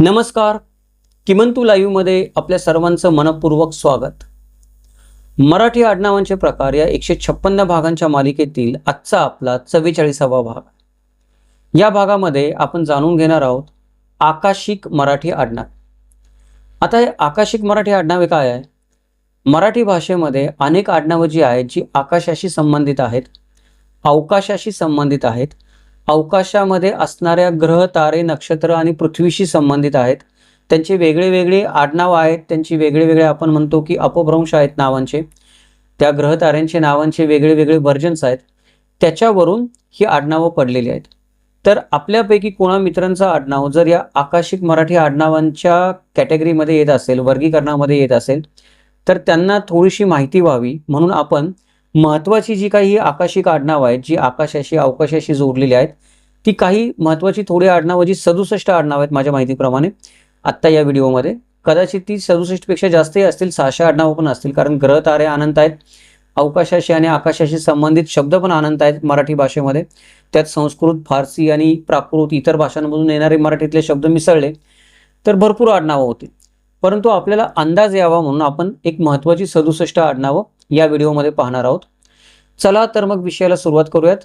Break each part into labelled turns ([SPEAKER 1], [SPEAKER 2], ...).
[SPEAKER 1] नमस्कार. किमंतू लाईव्हमध्ये आपल्या सर्वांचं मनपूर्वक स्वागत. मराठी आडनावांचे प्रकार या एकशे छप्पन्न भागांच्या मालिकेतील आजचा आपला चव्वेचाळीसावा भाग. या भागामध्ये आपण जाणून घेणार आहोत आकाशिक मराठी आडनाव. आता हे आकाशिक मराठी आडनावे काय आहे? मराठी भाषेमध्ये अनेक आडनावं जी आहेत जी आकाशाशी संबंधित आहेत अवकाशाशी संबंधित आहेत अवकाशामध्ये असणाऱ्या ग्रह तारे नक्षत्र आणि पृथ्वीशी संबंधित आहेत. त्यांचे वेगळे वेगळे आडनाव आहेत. त्यांची वेगळे वेगळे आपण म्हणतो की अपभ्रंश आहेत नावांचे. त्या ग्रह ताऱ्यांचे नावांचे वेगळे वेगळे व्हर्जन्स आहेत. त्याच्यावरून ही आडनावं पडलेली आहेत. तर आपल्यापैकी कोणा मित्रांचं आडनाव जर या आकाशिक मराठी आडनावांच्या कॅटेगरीमध्ये येत असेल वर्गीकरणामध्ये येत असेल तर त्यांना थोडीशी माहिती व्हावी. म्हणून आपण महत्त्वाची जी काही आकाशिक आडनावं आहेत जी आकाशाशी अवकाशाशी जोडलेली आहेत ती काही महत्त्वाची थोडी आडनावं जी सदुसष्ट आडनावं आहेत माझ्या माहितीप्रमाणे आत्ता या व्हिडिओमध्ये. कदाचित ती सदुसष्टपेक्षा जास्तही असतील सहाशे आडनावं पण असतील कारण ग्रह तारे अनंत आहेत. अवकाशाशी आणि आकाशाशी संबंधित शब्द पण अनंत आहेत मराठी भाषेमध्ये. त्यात संस्कृत फारसी आणि प्राकृत इतर भाषांमधून येणारे मराठीतले शब्द मिसळले तर भरपूर आडनावं होती परंतु आपल्याला अंदाज यावा म्हणून आपण एक महत्त्वाची सदुसष्ट आडनावं या व्हिडिओमध्ये पाहणार आहोत. चला तर मग विषयाला सुरुवात करूयात.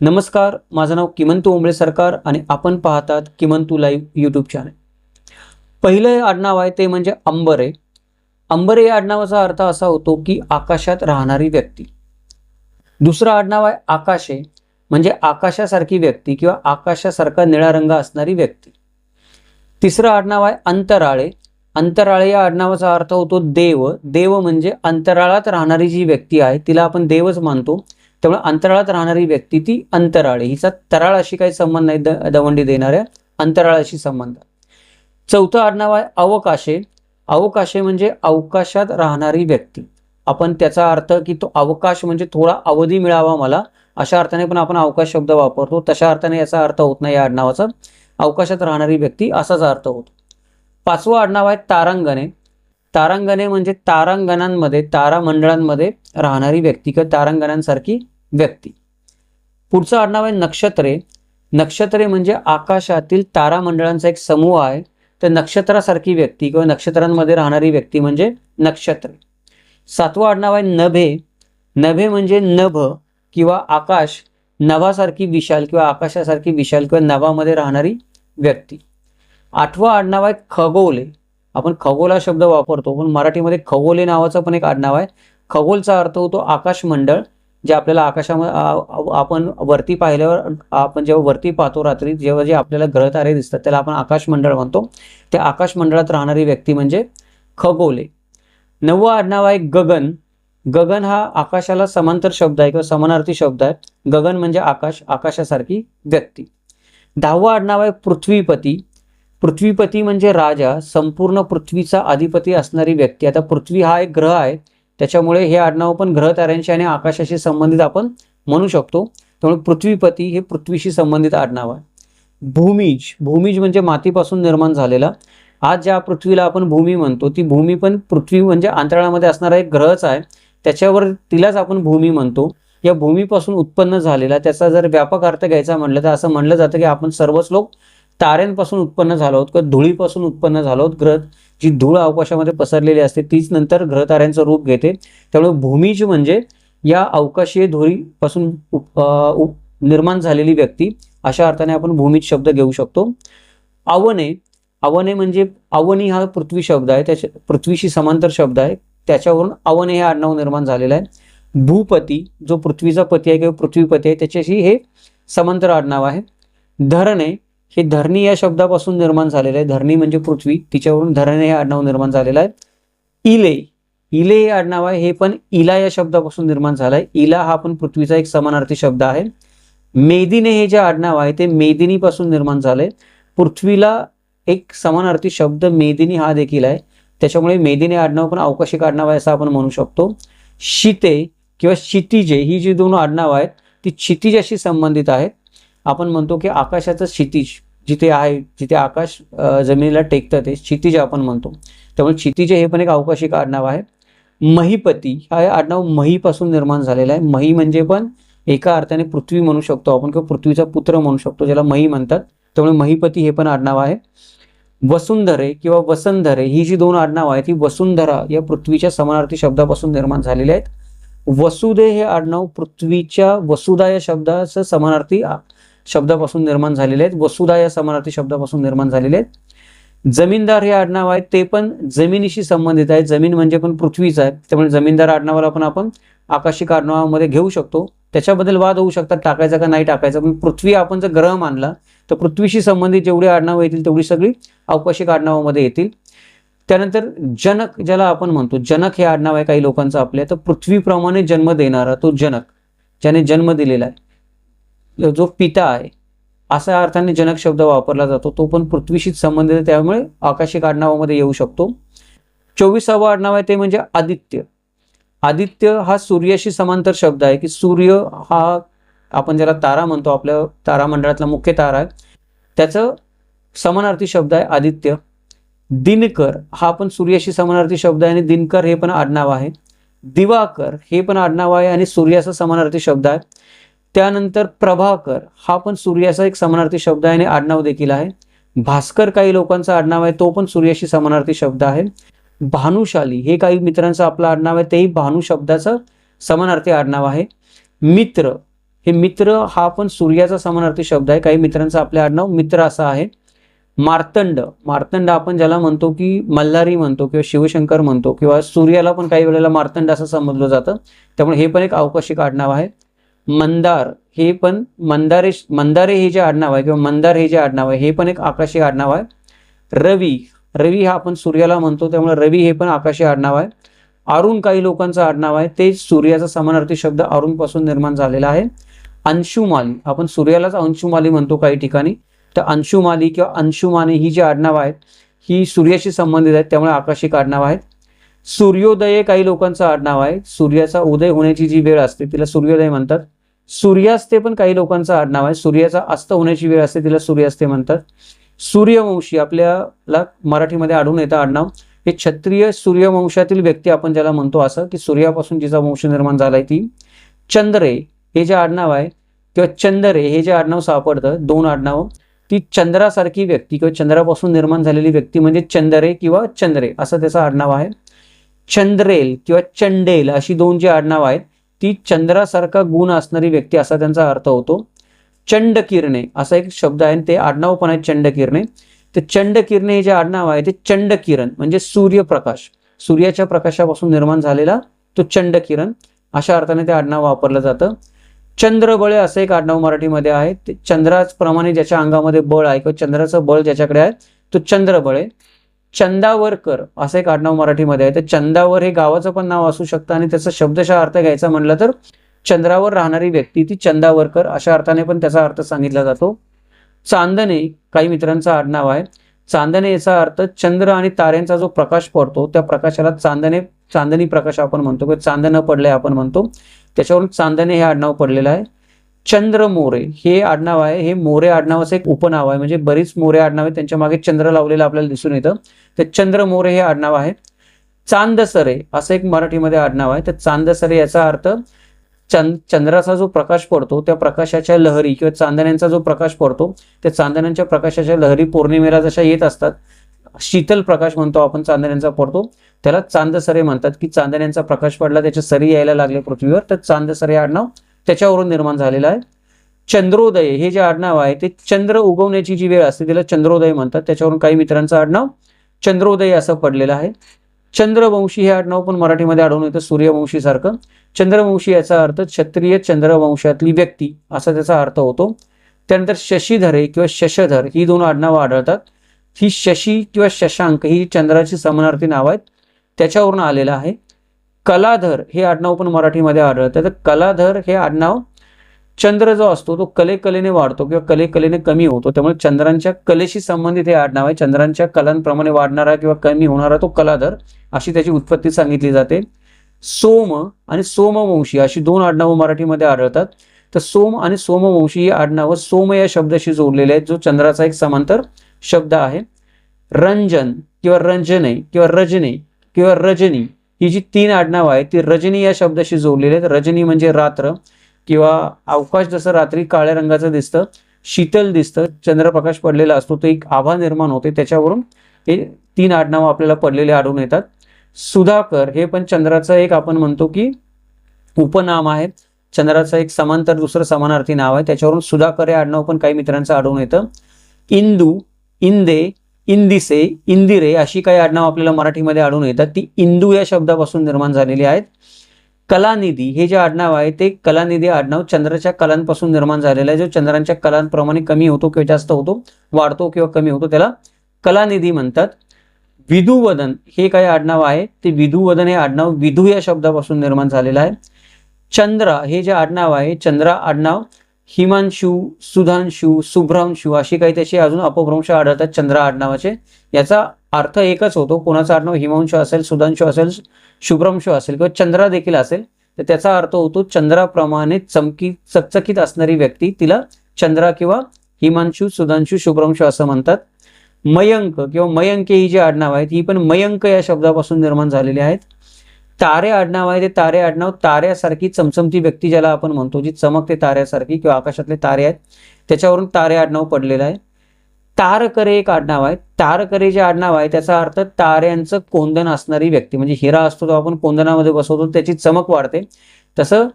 [SPEAKER 1] नमस्कार माझं नाव किमंतू ओंबळे सरकार आणि आपण पाहतात किमंतू लाईव्ह यूट्यूब चॅनल पहिलं आडनाव आहे ते म्हणजे अंबरे. अंबरे या आडनावाचा अर्थ असा होतो की आकाशात राहणारी व्यक्ती. दुसरं आडनाव आहे आकाशे म्हणजे आकाशासारखी व्यक्ती किंवा आकाशासारखा निळा रंग असणारी व्यक्ती. तिसरं आडनाव आहे अंतराळे अंतराळ या आडनावाचा अर्थ होतो देव. देव म्हणजे अंतराळात राहणारी जी व्यक्ती आहे तिला आपण देवच मानतो. त्यामुळे अंतराळात राहणारी व्यक्ती ती अंतराळे. हिचा तराळाशी काही संबंध नाही द दवंडी देणाऱ्या अंतराळाशी संबंध. चौथं आडनाव आहे अवकाशे. अवकाशे म्हणजे अवकाशात राहणारी व्यक्ती. आपण त्याचा अर्थ की तो अवकाश म्हणजे थोडा अवधी मिळावा मला अशा अर्थाने पण आपण अवकाश शब्द वापरतो. तशा अर्थाने याचा अर्थ होत नाही या आडनावाचा. अवकाशात राहणारी व्यक्ती असाच अर्थ होतो. पाचवं आडनाव आहे तारांगणे. तारांगणे म्हणजे तारांगणांमध्ये तारामंडळांमध्ये राहणारी व्यक्ती किंवा तारांगणांसारखी व्यक्ती. पुढचं आडनाव आहे नक्षत्रे. नक्षत्रे म्हणजे आकाशातील तारामंडळांचा एक समूह आहे. तर नक्षत्रासारखी व्यक्ती किंवा नक्षत्रांमध्ये राहणारी व्यक्ती म्हणजे नक्षत्रे. सातवं आडनाव आहे नभे. नभे म्हणजे नभ किंवा आकाश. नभासारखी विशाल किंवा आकाशासारखी विशाल किंवा नभामध्ये राहणारी व्यक्ती. आठवं आडनाव आहे खगोले. आपण खगोल हा शब्द वापरतो पण मराठीमध्ये खगोले नावाचं पण एक आडनाव आहे. खगोलचा अर्थ होतो आकाशमंडळ जे आपल्याला आकाशामध्ये आपण वरती पाहिल्यावर आपण जेव्हा वरती पाहतो रात्री जेव्हा जे आपल्याला ग्रहतारे दिसतात त्याला आपण आकाशमंडळ म्हणतो. त्या आकाशमंडळात राहणारी व्यक्ती म्हणजे खगोले. नववं आडनाव आहे गगन. गगन हा आकाशाला समांतर शब्द आहे किंवा समानार्थी शब्द आहे. गगन म्हणजे आकाश आकाशासारखी व्यक्ती. दहावं आडनाव आहे पृथ्वीपती. पृथ्वीपती म्हणजे राजा संपूर्ण पृथ्वीचा अधिपती असणारी व्यक्ती. आता पृथ्वी हा एक ग्रह आहे. त्याच्यामुळे हे आडनाव पण ग्रह ताऱ्यांशी आणि आकाशाशी संबंधित आपण म्हणू शकतो. त्यामुळे पृथ्वीपती हे पृथ्वीशी संबंधित आडनाव आहे. भूमिज भूमिज म्हणजे मातीपासून निर्माण झालेला. आज ज्या पृथ्वीला आपण भूमी म्हणतो ती भूमी पण पृथ्वी म्हणजे अंतराळामध्ये असणारा एक ग्रहच आहे. त्याच्यावर तिलाच आपण भूमी म्हणतो. या भूमीपासून उत्पन्न झालेला त्याचा जर व्यापक अर्थ घ्यायचा म्हटलं तर असं म्हणलं जातं की आपण सर्वच लोक ताऱ्यांपासून उत्पन्न झालो आहोत किंवा धुळीपासून उत्पन्न झालो आहोत ग्रह जी धूळ अवकाशामध्ये पसरलेली असते तीच नंतर ग्रहताऱ्यांचं रूप घेते. त्यामुळे भूमीज म्हणजे या अवकाशीय धुळीपासून उप- निर्माण झालेली व्यक्ती अशा अर्थाने आपण भूमीज शब्द घेऊ शकतो. आवने आवने म्हणजे अवनी हा पृथ्वी शब्द आहे त्याच्या पृथ्वीशी समांतर शब्द आहे त्याच्यावरून अवने हे आडनाव निर्माण झालेलं आहे. भूपती जो पृथ्वीचा पती आहे किंवा पृथ्वीपती आहे त्याच्याशी हे समांतर आडनाव आहे. धरणे हे धरणी या शब्दापासून निर्माण झालेलं आहे. धरणी म्हणजे पृथ्वी. तिच्यावरून धरणे हे आडनाव निर्माण झालेलं आहे. इले. इले हे आडनाव आहे. हे पण इला या शब्दापासून निर्माण झालं आहे. इला हा पण पृथ्वीचा एक समानार्थी शब्द आहे. मेदिने हे जे आडनाव आहे ते मेदिनीपासून निर्माण झालंय. पृथ्वीला एक समानार्थी शब्द मेदिनी हा देखील आहे. त्याच्यामुळे मेदिनी आडनाव पण अवकाशिक आडनाव आहे असं आपण म्हणू शकतो. शिते किंवा क्षितिजे ही जी दोन आडनाव आहेत ती क्षितिजाशी संबंधित आहेत. आपण म्हणतो की आकाशाचं क्षितिज जिथे आहे जिथे आकाश जमिनीला टेकतं ते क्षितिज आपण म्हणतो. त्यामुळे क्षितिज हे पण एक अवकाशिक आडनाव आहे. महीपती हा आडनाव महीपासून निर्माण झालेला आहे. मही म्हणजे पण एका अर्थाने पृथ्वी म्हणू शकतो आपण किंवा पृथ्वीचा पुत्र म्हणू शकतो ज्याला मही म्हणतात. त्यामुळे महीपती हे पण आडनाव आहे. वसुंधरे किंवा वसंधरे ही जी दोन आडनाव आहेत ही वसुंधरा या पृथ्वीच्या समानार्थी शब्दापासून निर्माण झालेली आहेत. वसुदे हे आडनाव पृथ्वीच्या वसुधा या शब्दाचं समानार्थी शब्दापासून निर्माण झालेले आहेत. वसुधा या समानार्थी शब्दापासून निर्माण झालेले आहेत. जमीनदार हे आडनाव आहे ते पण जमिनीशी संबंधित आहे जमीन म्हणजे पण पृथ्वीच आहे. त्यामुळे जमीनदार आडनावाला पण आपण आकाशिक आडनावामध्ये घेऊ शकतो. त्याच्याबद्दल वाद होऊ शकतात. टाकायचा का नाही टाकायचा. पण पृथ्वी आपण जर ग्रह मानला तर पृथ्वीशी संबंधित जेवढी आडनावं येतील तेवढी सगळी अवकाशिक आडनावामध्ये येतील. त्यानंतर जनक ज्याला आपण म्हणतो जनक हे आडनाव आहे काही लोकांचं आपल्या. तर पृथ्वीप्रमाणे जन्म देणारा तो जनक ज्याने जन्म दिलेला आहे. जो पिता आहे असा अर्थाने जनक शब्द वापरला जातो तो पण पृथ्वीशीच संबंधित आहे त्यामुळे आकाशिक आडनावामध्ये येऊ शकतो. चोवीसावं आडनाव आहे ते म्हणजे आदित्य. आदित्य हा सूर्याशी समांतर शब्द आहे की सूर्य हा आपण ज्याला तारा म्हणतो आपल्या तारामंडळातला मुख्य तारा आहे त्याचं समानार्थी शब्द आहे आदित्य. दिनकर हा पण सूर्याशी समानार्थी शब्द आहे आणि दिनकर हे पण आडनाव आहे. दिवाकर हे पण आडनाव आहे आणि सूर्याचा समानार्थी शब्द आहे. त्यानंतर प्रभाकर हा पण सूर्याचा एक समानार्थी शब्द आहे आणि आडनाव देखील आहे. भास्कर काही लोकांचा आडनाव आहे तो पण सूर्याशी समानार्थी शब्द आहे. भानुशाली हे काही मित्रांचं आपलं आडनाव आहे तेही भानू शब्दाचं समानार्थी आडनाव आहे. मित्र हे मित्र हा पण सूर्याचा समानार्थी शब्द आहे काही मित्रांचं आपलं आडनाव मित्र असं आहे. मार्तंड मार्तंड आपण ज्याला म्हणतो की मल्हारी म्हणतो किंवा शिवशंकर म्हणतो किंवा सूर्याला पण काही वेळेला मार्तंड असं समजलं जातं. त्यामुळे हे पण एक अवकाशिक आडनाव आहे. मंदार हे पण मंदारे मंदारे हे जे आडनाव आहे किंवा मंदार हे जे आडनाव आहे हे पण एक आकाशी आडनाव आहे. रवी रवी हा आपण सूर्याला म्हणतो त्यामुळे रवी हे पण आकाशी आडनाव आहे. अरुण काही लोकांचं आडनाव आहे ते सूर्याचा समानार्थी शब्द अरुणपासून निर्माण झालेला आहे. अंशुमाली आपण सूर्यालाच अंशुमाली म्हणतो काही ठिकाणी. तर अंशुमाली किंवा अंशुमाने ही जी आडनाव आहेत ही सूर्याशी संबंधित आहेत त्यामुळे आकाशिक आडनाव आहेत. सूर्योदय काही लोकांचं आडनाव आहे. सूर्याचा उदय होण्याची जी वेळ असते तिला सूर्योदय म्हणतात. सूर्यास्ते पण काही लोकांचं आडनाव आहे. सूर्याचा अस्त होण्याची वेळ असते तिला सूर्यास्ते म्हणतात. सूर्यवंशी आपल्याला मराठीमध्ये आढळून येतं आडनाव हे क्षत्रिय सूर्यवंशातील व्यक्ती आपण ज्याला म्हणतो असं की सूर्यापासून जिचा वंश निर्माण झालाय ती चंद्रे हे जे आडनाव आहे किंवा चंद्रे हे जे आडनाव सापडतं दोन आडनाव ती चंद्रासारखी व्यक्ती किंवा चंद्रापासून निर्माण झालेली व्यक्ती म्हणजे चंद्रे किंवा चंद्रे असं त्याचं आडनाव आहे. चंद्रेल किंवा चंडेल अशी दोन जी आडनाव आहेत ती चंद्रासारखा गुण असणारी व्यक्ती असा त्यांचा अर्थ होतो. चंड किरणे असा एक शब्द आहे ते आडनाव पण आहे चंडकिरणे. तर चंडकिरणे हे जे आडनाव आहे ते चंड किरण म्हणजे सूर्यप्रकाश. सूर्याच्या प्रकाशापासून निर्माण झालेला तो चंड किरण अशा अर्थाने ते आडनाव वापरलं जातं. चंद्रबळे असं एक आडनाव मराठीमध्ये आहे. ते चंद्राप्रमाणे ज्याच्या अंगामध्ये बळ आहे किंवा चंद्राचं बळ ज्याच्याकडे आहे तो चंद्रबळे. चंदावरकर असं एक आडनाव मराठीमध्ये आहे. तर चंदावर हे गावाचं पण नाव असू शकतं आणि त्याचा शब्दशः अर्थ घ्यायचा म्हणलं तर चंद्रावर राहणारी व्यक्ती ती चंदावरकर अशा अर्थाने पण त्याचा अर्थ सांगितला जातो. चांदणे काही मित्रांचं आडनाव आहे. चांदणे याचा अर्थ चंद्र आणि ताऱ्यांचा जो प्रकाश पडतो त्या प्रकाशाला चांदणे चांदणी प्रकाश आपण म्हणतो किंवा चांदणं पडले आपण म्हणतो. त्याच्यावरून चांदणे हे आडनाव पडलेलं आहे. चंद्र मोरे हे आडनाव आहे. हे मोरे आडनावाचं एक उपनाव आहे. म्हणजे बरीच मोरे आडनाव आहे त्यांच्या मागे चंद्र लावलेलं आपल्याला दिसून येतं. तर चंद्र मोरे हे आडनाव आहे. चांदसरे असं एक मराठीमध्ये आडनाव आहे. तर चांदसरे याचा अर्थ चंद चंद्राचा जो प्रकाश पडतो त्या प्रकाशाच्या लहरी किंवा चांदण्यांचा जो प्रकाश पडतो त्या चांदण्यांच्या प्रकाशाच्या लहरी पौर्णिमेला जशा येत असतात शीतल प्रकाश म्हणतो आपण चांदण्यांचा पडतो त्याला चांदसरे म्हणतात. की चांदण्यांचा प्रकाश पडला त्याच्या सरी यायला लागले पृथ्वीवर. तर चांदसरे आडनाव त्याच्यावरून निर्माण झालेलं आहे. चंद्रोदय हे जे आडनाव आहे ते चंद्र उगवण्याची जी वेळ असते तिला चंद्रोदय म्हणतात. त्याच्यावरून काही मित्रांचं आडनाव चंद्रोदय असं पडलेलं आहे. चंद्रवंशी हे आडनाव पण मराठीमध्ये आढळून येतं सूर्यवंशी सारखं चंद्रवंशी याचा अर्थ क्षत्रिय चंद्रवंशातली व्यक्ती असा त्याचा अर्थ होतो. त्यानंतर शशीधरे किंवा शशधर ही दोन आडनावं आढळतात. ही शशी किंवा शशांक ही चंद्राची समानार्थी नाव आहेत. त्याच्यावरून आलेलं आहे. कलाधर हे आडनाव पण मराठीमध्ये आढळतं. तर कलाधर हे आडनाव चंद्र जो असतो तो कले कलेने वाढतो किंवा कले कलेने कमी होतो. त्यामुळे चंद्रांच्या कलेशी संबंधित हे आडनाव आहे. चंद्रांच्या कलांप्रमाणे वाढणारा किंवा कमी होणारा तो कलाधर अशी त्याची उत्पत्ती सांगितली जाते. सोम आणि सोमवंशी अशी दोन आडनावं मराठीमध्ये आढळतात. तर सोम आणि सोमवंशी ही आडनावं सोम या शब्दाशी जोडलेले आहेत जो चंद्राचा एक समांतर शब्द आहे. रंजन किंवा रंजने किंवा रजने किंवा रजनी ही जी तीन आडनावं आहेत ती रजनी या शब्दाशी जोडलेली आहेत. रजनी म्हणजे रात्र किंवा अवकाश जसं रात्री काळ्या रंगाचं दिसतं शीतल दिसतं चंद्रप्रकाश पडलेला असतो तो एक आभा निर्माण होते. त्याच्यावरून हे तीन आडनावं आपल्याला पडलेले आढळून येतात. सुधाकर हे पण चंद्राचं एक आपण म्हणतो की उपनाम आहे. चंद्राचं एक समांतर दुसरं समानार्थी नाव आहे. त्याच्यावरून सुधाकर हे आडनाव पण काही मित्रांचं आढळून येतं. इंदू इंदे इंदिसे इंदिरे अशी काही आडनाव आपल्याला मराठीमध्ये आढळून येतात. ती इंदू या शब्दापासून निर्माण झालेली आहेत. कलानिधी हे जे आडनाव आहे ते कलानिधी आडनाव चंद्राच्या कलांपासून निर्माण झालेलं आहे. जो चंद्रांच्या कलांप्रमाणे कमी होतो किंवा जास्त होतो वाढतो किंवा कमी होतो त्याला कलानिधी म्हणतात. विधुवदन हे काही आडनाव आहे. ते विधुवदन हे आडनाव विधू या शब्दापासून निर्माण झालेलं आहे. चंद्रा हे जे आडनाव आहे चंद्रा आडनाव हिमांशू सुधांशू शुभ्रांशू अशी काही त्याचे अजून अपभ्रंश आढळतात. चंद्रा आडनावाचे याचा अर्थ एकच होतो. कोणाचा आडनाव हिमांशू असेल सुधांशू असेल शुभ्रांशू असेल किंवा चंद्रा देखील असेल तर त्याचा अर्थ होतो चंद्राप्रमाणे चमकी चकचकीत असणारी व्यक्ती. तिला चंद्रा किंवा हिमांशू सुधांशू शुभ्रांशू असं म्हणतात. मयंक किंवा मयंके ही जी आडनाव आहेत ही पण मयंक या शब्दापासून निर्माण झालेली आहेत. तारे आडनाव आहे ते तारे आडनाव ताऱ्यासारखी चमचमती व्यक्ती ज्याला आपण म्हणतो जी चमकते ताऱ्यासारखी किंवा आकाशातले तारे आहेत त्याच्यावरून तारे आडनाव पडलेलं आहे. तारकरे एक आडनाव आहे. तारकरे जे आडनाव आहे त्याचा अर्थ ताऱ्यांचं कोंदण असणारी व्यक्ती. म्हणजे हिरा असतो तो आपण कोंदनामध्ये बसवतो त्याची चमक वाढते. तसं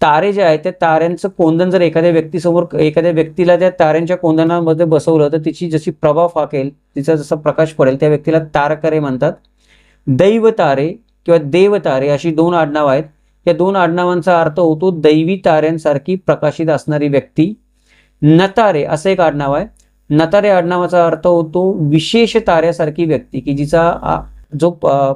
[SPEAKER 1] तारे जे आहेत त्या ताऱ्यांचं कोंदण जर एखाद्या व्यक्तीसमोर एखाद्या व्यक्तीला त्या ताऱ्यांच्या कोंदनामध्ये बसवलं तर तिची जशी प्रभाव फाकेल तिचा जसा प्रकाश पडेल त्या व्यक्तीला तारकरे म्हणतात. दैव तारे किंवा देवतारे अशी दोन आडनाव आहेत. या दोन आडनावांचा अर्थ होतो दैवी ताऱ्यांसारखी प्रकाशित असणारी व्यक्ती. नतारे असं एक आडनाव आहे. नतारे आडनावाचा अर्थ होतो विशेष ताऱ्यासारखी व्यक्ती की जिचा जो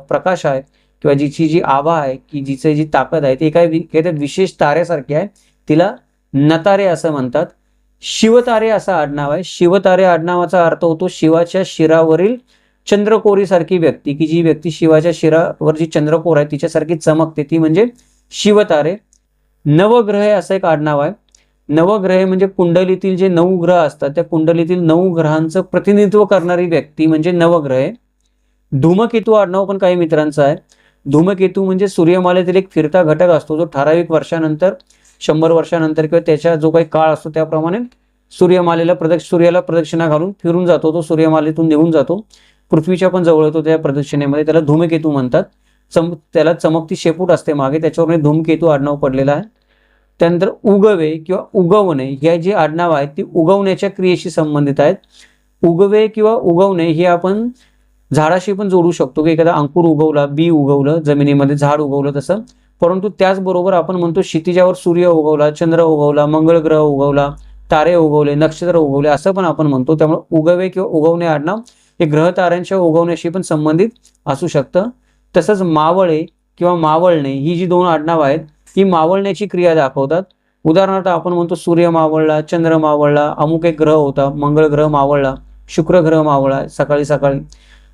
[SPEAKER 1] प्रकाश आहे किंवा जिची जी आभा आहे की जिचे जी ताकद आहे ती काय वि- विशेष ताऱ्यासारखी आहे. तिला नतारे असं म्हणतात. शिवतारे असं आडनाव आहे. शिवतारे आडनावाचा अर्थ होतो शिवाच्या शिरावरील चंद्रकोरीसारखी व्यक्ती की जी व्यक्ती शिवाच्या शिरावर जी चंद्रकोर आहे तिच्यासारखी चमकते. ती म्हणजे शिवतारे. नवग्रह असं एक आडनाव आहे. नवग्रह म्हणजे कुंडलीतील जे नऊ ग्रह असतात त्या कुंडलीतील नऊ ग्रहांचं प्रतिनिधित्व करणारी व्यक्ती म्हणजे नवग्रह धूमकेतू आडनाव पण काही मित्रांचं आहे. धूमकेतू म्हणजे सूर्यमालेतील एक फिरता घटक असतो जो ठराविक वर्षानंतर शंभर वर्षानंतर किंवा त्याच्या जो काही काळ असतो त्याप्रमाणे सूर्यमालेला प्रदक्ष सूर्याला प्रदक्षिणा घालून फिरून जातो. तो सूर्यमालेतून निघून जातो. पृथ्वीच्या पण जवळ होतो त्या प्रदक्षिणेमध्ये त्याला धूमकेतू म्हणतात. चम त्याला चमकती शेपूट असते मागे त्याच्यावर धूमकेतू आडनाव पडलेला आहे. त्यानंतर उगवे किंवा उगवणे या जी आडनाव आहेत ती उगवण्याच्या क्रियेशी संबंधित आहेत. उगवे किंवा उगवणे हे आपण झाडाशी पण जोडू शकतो की एखादा अंकुर उगवला बी उगवलं जमिनीमध्ये झाड उगवलं तसं. परंतु त्याचबरोबर आपण म्हणतो क्षितिजावर सूर्य उगवला चंद्र उगवला मंगळ ग्रह उगवला तारे उगवले नक्षत्र उगवले असं पण आपण म्हणतो. त्यामुळे उगवे किंवा उगवणे आडनाव हे ग्रह ताऱ्यांच्या उगवण्याशी पण संबंधित असू शकतं. तसंच मावळे किंवा मावळणे ही जी दोन आडनाव आहेत ही मावळण्याची क्रिया दाखवतात. उदाहरणार्थ आपण म्हणतो सूर्य मावळला चंद्र मावळला अमुक एक ग्रह होता मंगळ ग्रह मावळला शुक्र ग्रह मावळला सकाळी सकाळी.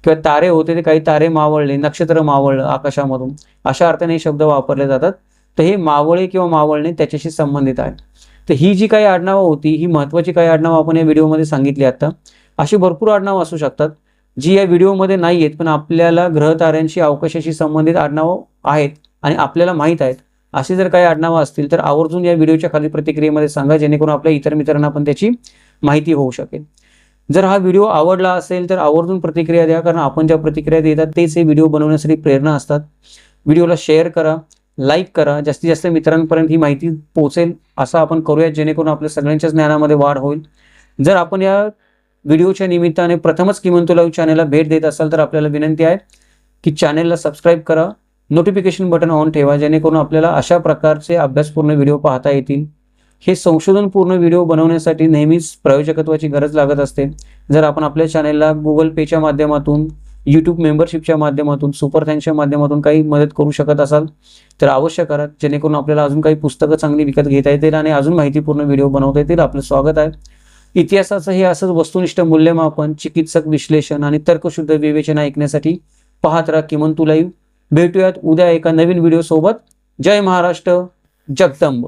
[SPEAKER 1] किंवा तारे होते ते काही तारे मावळले नक्षत्र मावळलं आकाशामधून. अशा अर्थाने हे शब्द वापरले जातात. तर हे मावळे किंवा मावळणे त्याच्याशी संबंधित आहे तर ही जी काही आडनावं होती ही महत्त्वाची काही आडनावं आपण या व्हिडिओमध्ये सांगितली आता. अशी भरपूर आडनावं असू शकतात जी या व्हिडिओमध्ये नाही आहेत पण आपल्याला ग्रहताऱ्यांशी अवकाशाशी संबंधित आडनावं आहेत आणि आपल्याला माहीत आहेत अशी जर काही आडनावं असतील तर आवर्जून या व्हिडिओच्या खाली प्रतिक्रियेमध्ये सांगा जेणेकरून आपल्या इतर मित्रांना पण त्याची माहिती होऊ शकेल. जर हा व्हिडिओ आवडला असेल तर आवर्जून प्रतिक्रिया द्या कारण आपण ज्या प्रतिक्रिया देतात तेच हे व्हिडिओ बनवण्यासाठी प्रेरणा असतात. व्हिडिओला शेअर करा लाईक करा जास्तीत जास्त मित्रांपर्यंत ही माहिती पोहोचेल असं आपण करूया जेणेकरून आपल्या सगळ्यांच्या ज्ञानामध्ये वाढ होईल. जर आपण या व्हिडिओच्या निमित्ताने प्रथमच किमंतो लाईव्ह चॅनेलला भेट देत असाल तर आपल्याला विनंती आहे की चॅनेलला सबस्क्राईब करा नोटिफिकेशन बटन ऑन ठेवा जेणेकरून आपल्याला अशा प्रकारचे अभ्यासपूर्ण व्हिडिओ पाहता येतील. हे संशोधनपूर्ण व्हिडिओ बनवण्यासाठी नेहमीच प्रयोजकत्वाची गरज लागत असते. जर आपण आपल्या चॅनेलला गुगल पेच्या माध्यमातून यूट्यूब मेंबरशिपच्या माध्यमातून सुपर थँक्सच्या माध्यमातून काही मदत करू शकत असाल तर अवश्य करा. जेणेकरून आपल्याला अजून काही पुस्तकं चांगली विकत घेता येतील आणि अजून माहितीपूर्ण व्हिडिओ बनवता येतील. आपलं स्वागत आहे. इतिहासाचं हे असंच वस्तुनिष्ठ मूल्यमापन चिकित्सक विश्लेषण आणि तर्कशुद्ध विवेचना ऐकण्यासाठी पाहत राहा किमंतू लाईव्ह. भेटूयात उद्या एका नवीन व्हिडिओ सोबत. जय महाराष्ट्र जगदंब.